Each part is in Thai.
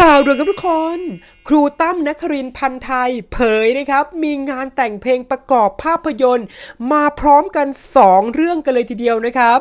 ข่าวด่วนครับทุกคน ครูตั้มนครินพันไทย เผยนะครับ มีงานแต่งเพลงประกอบภาพยนตร์ มาพร้อมกัน 2 เรื่องกันเลยทีเดียวนะครับ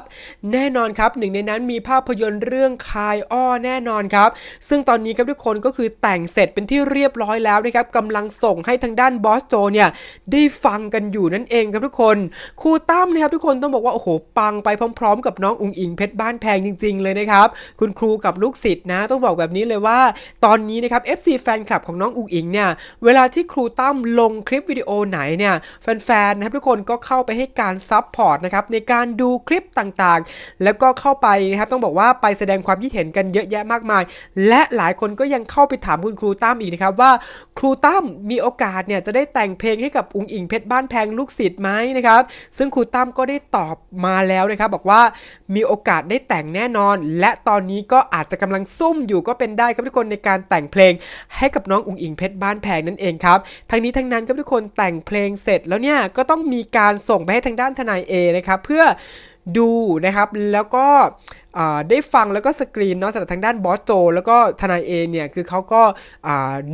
แน่นอนครับหนึ่งในนั้นมีภาพยนตร์เรื่องคายอ้อแน่นอนครับ ซึ่งตอนนี้ครับทุกคนก็คือแต่งเสร็จเป็นที่เรียบร้อยแล้วนะครับกำลังส่งให้ทางด้านบอสโจเนี่ยได้ฟังกันอยู่นั่นเองครับทุกคน ครูตั้มนะครับทุกคนต้องบอกว่าโอ้โหปังไปพร้อม ๆ กับน้องอุงอิงเพชรบ้านแพงจริง ๆ เลยนะครับคุณครูกับลูกศิษย์นะต้องบอกแบบนี้เลยว่าตอนนี้นะครับ FC แฟนคลับของน้องอุ๋งอิงเนี่ยเวลาที่ครูตั้มลงคลิปวิดีโอไหนเนี่ยแฟนๆนะครับทุกคนก็เข้าไปให้การซับพอร์ตนะครับในการดูคลิปต่างๆ แล้วก็เข้าไปนะครับต้องบอกว่าไปแสดงความคิดเห็นกันเยอะแยะมากมาย และหลายคนก็ยังเข้าไปถามคุณครูตั้มอีกนะครับว่าครูตั้มมีโอกาสเนี่ยจะได้แต่งเพลงให้กับอุ๋งอิงเพชรบ้านแพงลูกศิษย์ไหมนะครับซึ่งครูตั้มก็ได้ตอบมาแล้วนะครับบอกว่ามีโอกาสได้แต่งแน่นอน และตอนนี้ก็อาจจะกำลังซุ่มอยู่ก็เป็นได้ครับทุกคนในการแต่งเพลงให้กับน้องอุ๋งอิงเพชรบ้านแพงนั่นเองครับทั้งนี้ทั้งนั้นครับทุกคนแต่งเพลงเสร็จแล้วเนี่ยก็ต้องมีการส่งไปให้ทางด้านทนายเอนะครับเพื่อดูนะครับแล้วก็ได้ฟังแล้วก็สกรีนเนาะสำหรับทางด้านบอสโจแล้วก็ทนายเอเนี่ยคือเขาก็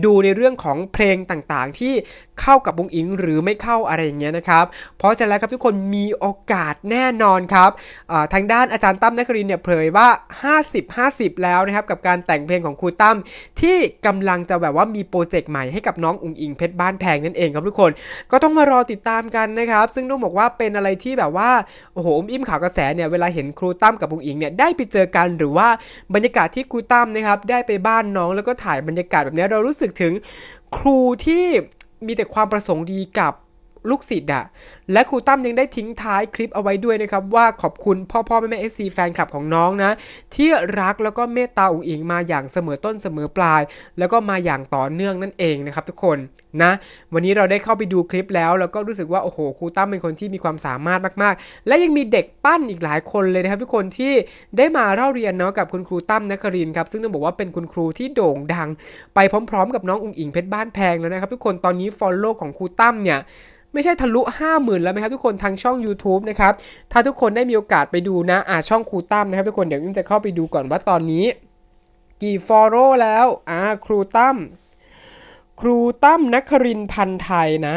ดูในเรื่องของเพลงต่างๆ ที่เข้ากับวงอิงหรือไม่เข้าอะไรอย่างเงี้ยนะครับเพราะฉะนั้นครับทุกคนมีโอกาสแน่นอนครับทางด้านอาจารย์ตั้มนครินเนี่ยเผยว่า 50-50 แล้วนะครับกับการแต่งเพลงของครูตั้มที่กำลังจะแบบว่ามีโปรเจกต์ใหม่ให้กับน้องอุงอิงเพชรบ้านแพงนั่นเองครับทุกคนก็ต้องมารอติดตามกันนะครับ ซึ่งต้องบอกว่าเป็นอะไรที่แบบว่าโอ้โหอมอิ่มข่าวกระแสเนี่ยเวลาเห็นครูตั้มกับบุงอิงเนี่ยได้ไปเจอกันหรือว่าบรรยากาศที่ครูตั้มนะครับได้ไปบ้านน้องแล้วก็ถ่ายบรรยากาศแบบนี้เรารู้สึกถึงครูที่มีแต่ความประสงค์ดีกับ ลูกศิษย์อะและครูตั้มยังได้ทิ้งท้ายคลิปเอาไว้ด้วยนะครับ ว่าขอบคุณพ่อพ่อแม่แม่เอฟซีแฟนคลับของน้องนะ ที่รักแล้วก็เมตตาอุ๋งอิงมาอย่างเสมอต้นเสมอปลาย แล้วก็มาอย่างต่อเนื่องนั่นเองนะครับทุกคนนะ วันนี้เราได้เข้าไปดูคลิปแล้ว แล้วก็รู้สึกว่าโอ้โหครูตั้มเป็นคนที่มีความสามารถมากๆ และยังมีเด็กปั้นอีกหลายคนเลยนะครับ ทุกคนที่ได้มาเล่าเรียนเนาะกับคุณครูตั้มนครินครับซึ่งต้องบอกว่าเป็นคุณครูที่โด่งดัง ไปพร้อม ๆ กับน้องอุ๋งอิงเพชรบ้านแพงแล้วนะครับ ทุกคนตอนนี้ฟอลโล่ของครูตั้มเนี่ย ไม่ใช่ทะลุ 50,000 แล้วไหมครับทุกคนทางช่อง YouTube นะครับ ถ้าทุกคนได้มีโอกาสไปดูนะอ่าช่องครูตั้มนะครับทุกคนเดี๋ยวนิ่มจะเข้าไปดูก่อนว่าตอนนี้ กี่ฟอลโล่แล้วอ่าครูตั้มครูตั้มนัครินพันไทยนะ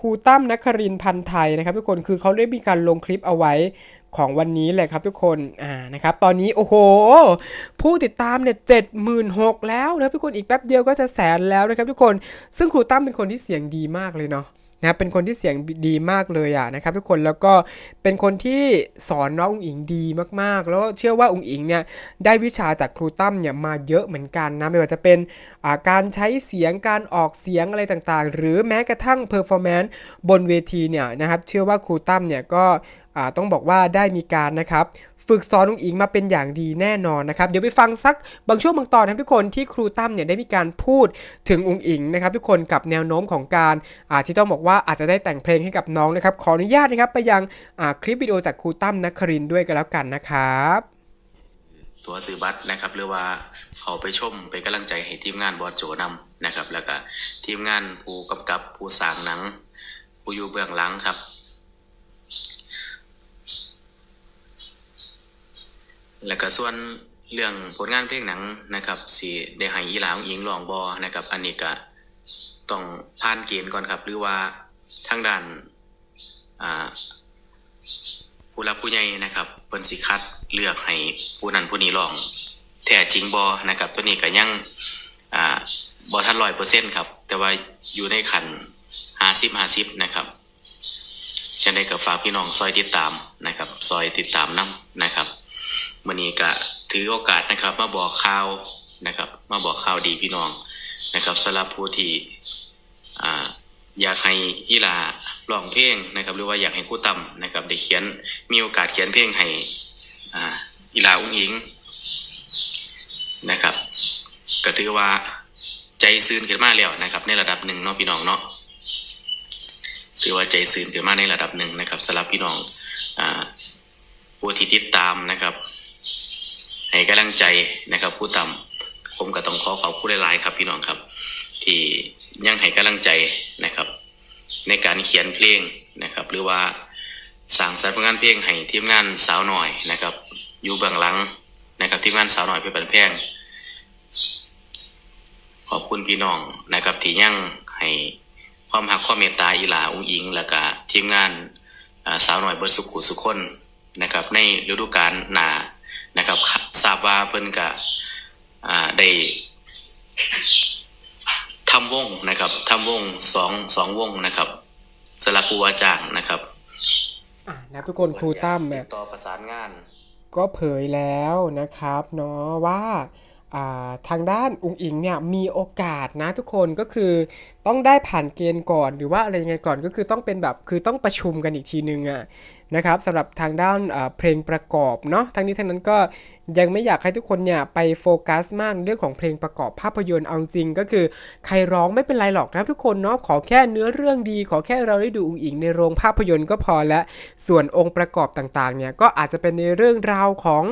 ครูตั้มนครินพันธ์ไทยนะครับ ทุกคนคือเขาได้มีการลงคลิปเอาไว้ของวันนี้แหละครับทุกคนอ่านะครับตอนนี้โอ้โห ผู้ติดตามเนี่ยเจ็ดหมื่นหกแล้วนะทุกคนอีกแป๊บเดียวก็จะแสนแล้วนะครับทุกคนซึ่งครูตั้มเป็นคนที่เสียงดีมากเลยเนาะ นะเป็นคนที่เสียงดีมากเลยอะนะครับทุกคนแล้วก็เป็นคนที่สอนน้องอุ๋งอิงดีมากๆ แล้วเชื่อว่าอุ๋งอิงเนี่ยได้วิชาจากครูตั้มเนี่ยมาเยอะเหมือนกันนะไม่ว่าจะเป็นการใช้เสียงการออกเสียงอะไรต่างๆ หรือแม้กระทั่งเพอร์ฟอร์แมนซ์บนเวทีเนี่ยนะครับเชื่อว่าครูตั้มเนี่ยก็ ต้องบอกว่าได้มีการนะครับฝึกสอนนุงอิงมาเป็นอย่างดีแน่นอนนะครับ เดี๋ยวไปฟังสักบางช่วงบางตอนนะครับทุกคนที่ครูตั้มเนี่ยได้มีการพูดถึงอุงอิงนะครับ ทุกคนกับแนวโน้มของการอาที่ต้องบอกว่าอาจจะได้แต่งเพลงให้กับน้องนะครับ ขออนุญาตนะครับไปยังคลิปวิดีโอจากครูตั้มนครินด้วยกันแล้วกันนะครับตัวซื้อบัตรนะครับหรือว่าเขาไปชมเป็นกำลังใจให้ทีมงานบอสโจนำนะครับ แล้วก็ทีมงานผู้กำกับผู้สร้างหนัง ผู้อยู่เบื้องหลังครับ แล้วก็ส่วนเรื่องผลงานเพลงหนังนะครับสีได้ให้อีหลาของอิงลองบอนะครับ อันนี้ก็ต้องผ่านเกณฑ์ก่อนครับ หรือว่าทางด้านอ่าผู้รับผู้ใหญ่นะครับเพิ่นสิคัดเลือกให้ผู้นั้นผู้นี้ลองแท้จริงบ่นะครับ ตัวนี้ก็ยังอ่าบ่ทันร้อยเปอร์เซ็นต์ครับ แต่ว่าอยู่ในขันห้าสิบห้าสิบนะครับจะได้กับฝากพี่น้องซอยติดตามนะครับ ซอยติดตามนํนะครับ มื้อนี้ก็ถือโอกาสนะครับ มาบอกข่าวนะครับ มาบอกข่าวดีพี่น้องนะครับสำหรับผู้ที่อ่าอยากให้อีหลาร้องเพลงนะครับ หรือว่าอยากให้คู่ต่ำนะครับได้เขียนมีโอกาสเขียนเพลงให้อ่าอีหลาอุ้งอิงนะครับ ก็ถือว่าใจซื่นขึ้นมาแล้วนะครับ ในระดับหนึ่งเนาะพี่น้องเนาะถือว่าใจซื่นขึ้นมาในระดับหนึ่งนะครับสำหรับพี่น้องอ่าผู้ที่ติดตามนะครับ ให้กำลังใจนะครับผู้ต่ำผมก็ต้องขอขอบคุณหลายๆครับ พี่น้องครับ ที่ยังให้กำลังใจนะครับ ในการเขียนเพลงนะครับ หรือว่าสร้างสรรค์ผลงานเพลงให้ทีมงานสาวหน่อยนะครับ อยู่เบื้องหลังนะครับทีมงานสาวหน่อยเพชรบันแพงอบคุณพี่น้องนะครับที่ยังให้ความหักความเมตตาอีหลาอุ้งอิง แล้วก็ทีมงานสาวหน่อยเบิร์สุขุสุขคนนะครับ ในฤดูกาลหนา นะครับทราบว่าเพิ่นก็อ่าได้ทำวงนะครับทำวงสองสองวงนะครับสลับปูอาจารย์นะครับอะนะครับทุกคนครูตั้มติเนี่ยดต่อประสานงาน ก็เผยแล้วนะครับเนาะว่าอ่าทางด้านอุงอิงเนี่ยมีโอกาสนะทุกคนก็คือต้องได้ผ่านเกณฑ์ก่อนหรือว่าอะไรยังไงก่อนก็คือต้องเป็นแบบคือต้องประชุมกันอีกทีนึงอะนะครับสำหรับทางด้านเพลงประกอบเนาะทั้งนี้ทั้งนั้นก็ยังไม่อยากให้ทุกคนเนี่ยไปโฟกัสมากในเรื่องของเพลงประกอบภาพยนตร์เอาจริงก็คือใครร้องไม่เป็นไรหรอกนะทุกคนเนาะขอแค่เนื้อเรื่องดี ขอแค่เราได้ดูอุงอิงในโรงภาพยนตร์ก็พอแล้วส่วนองค์ประกอบต่างๆเนี่ยก็อาจจะเป็นในเรื่องราวของ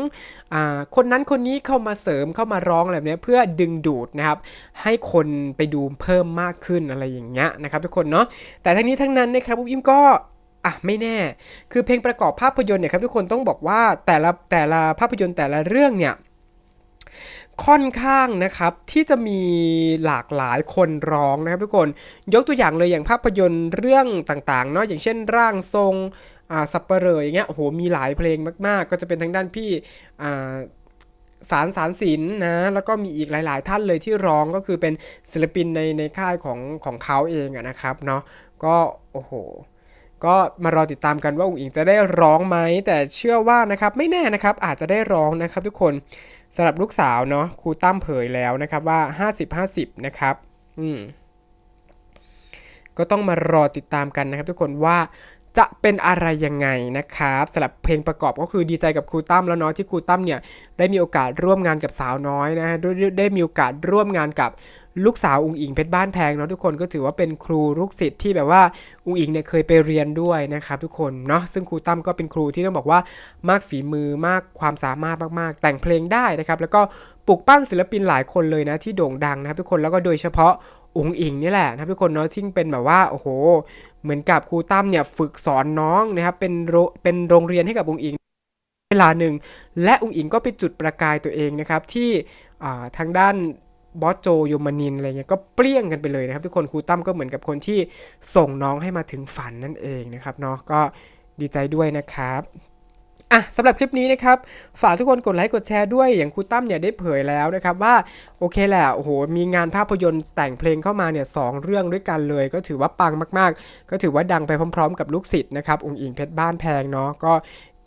อคนนั้นคนนี้เข้ามาเสริมเข้ามาร้องอะไรแบบเนี้ยเพื่อดึงดูดนะครับให้คนไปดูเพิ่มมากขึ้นอะไรอย่างเงี้ยนะครับทุกคนเนาะแต่ทั้งนี้ทั้งนั้นนะครับอุ๊บอิมก็ อะไม่แน่ คือเพลงประกอบภาพยนตร์เนี่ยครับทุกคนต้องบอกว่าแต่ละแต่ละภาพยนตร์แต่ละเรื่องเนี่ยค่อนข้างนะครับที่จะมีหลากหลายคนร้องนะครับทุกคนยกตัวอย่างเลยอย่างภาพยนตร์เรื่องต่างๆเนาะอย่างเช่น ร่างทรงอ่าสับเปลออย่างเงี้ยโหมีหลายเพลงมาก ๆ ก็จะเป็นทางด้านพี่อ่าสารสารศิลป์นะแล้วก็มีอีกหลาย ๆ ท่านเลยที่ร้องก็คือเป็นศิลปินในในค่ายของของเขาเองอะนะครับเนาะก็โอ้โห ก็มารอติดตามกันว่าอุ๋งอิงจะได้ร้องไหม แต่เชื่อว่านะครับไม่แน่นะครับอาจจะได้ร้องนะครับทุกคนสำหรับลูกสาวเนาะครูตั้มเผยแล้วนะครับว่า 50-50 นะครับ อืมก็ต้องมารอติดตามกันนะครับ ทุกคนว่าจะเป็นอะไรยังไงนะครับสำหรับเพลงประกอบก็คือดีใจกับครูตั้มแล้วเนาะที่ครูตั้มเนี่ยได้มีโอกาสร่วมงานกับสาวน้อยนะฮะได้ได้ได้มีโอกาสร่วมงานกับ ลูกสาวอุงอิงเพชรบ้านแพงเนาะทุกคนก็ถือว่าเป็นครูลูกศิษย์ที่แบบว่าอุงอิงเนี่ยเคยไปเรียนด้วยนะครับทุกคนเนาะซึ่งครูตั้มก็เป็นครูที่ต้องบอกว่ามากฝีมือมากความสามารถมากๆ แต่งเพลงได้นะครับแล้วก็ปลุกปั้นศิลปินหลายคนเลยนะที่โด่งดังนะครับทุกคนแล้วก็โดยเฉพาะอุงอิงนี่แหละนะครับทุกคนเนาะซึ่งเป็นแบบว่าโอ้โห เหมือนกับครูตั้มเนี่ยฝึกสอนน้องนะครับเป็นโรเป็นโรงเรียนให้กับอุงอิงเวลาหนึ่งและอุงอิงก็ไปจุดประกายตัวเองนะครับที่ทางด้าน บอสโจโยมานินอะไรเงี้ยก็เปรี้ยงกันไปเลยนะครับ ทุกคนครูตั้มก็เหมือนกับคนที่ส่งน้องให้มาถึงฝันนั่นเองนะครับเนาะก็ดีใจด้วยนะครับอะสำหรับคลิปนี้นะครับ ฝากทุกคนกดไลค์กดแชร์ด้วยอย่างครูตั้มเนี่ยได้เผยแล้วนะครับว่าโอเคแหละโอ้โหมีงานภาพยนตร์แต่งเพลงเข้ามาเนี่ยสองเรื่องด้วยกันเลย ก็ถือว่าปังมากๆ ก็ถือว่าดังไปพร้อม ๆ กับลูกศิษย์นะครับองค์อิงเพชรบ้านแพงเนาะก็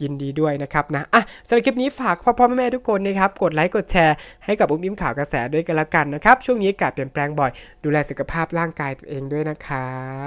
ยินดีด้วยนะครับนะอะสำหรับคลิปนี้ฝากพ่อพ่อแม่แม่ทุกคนนะครับ กดไลค์กดแชร์ให้กับอุ้มอิมข่าวกระแสด้วยกันละกันนะครับ ช่วงนี้อากาศเปลี่ยนแปลงบ่อย ดูแลสุขภาพร่างกายตัวเองด้วยนะครับ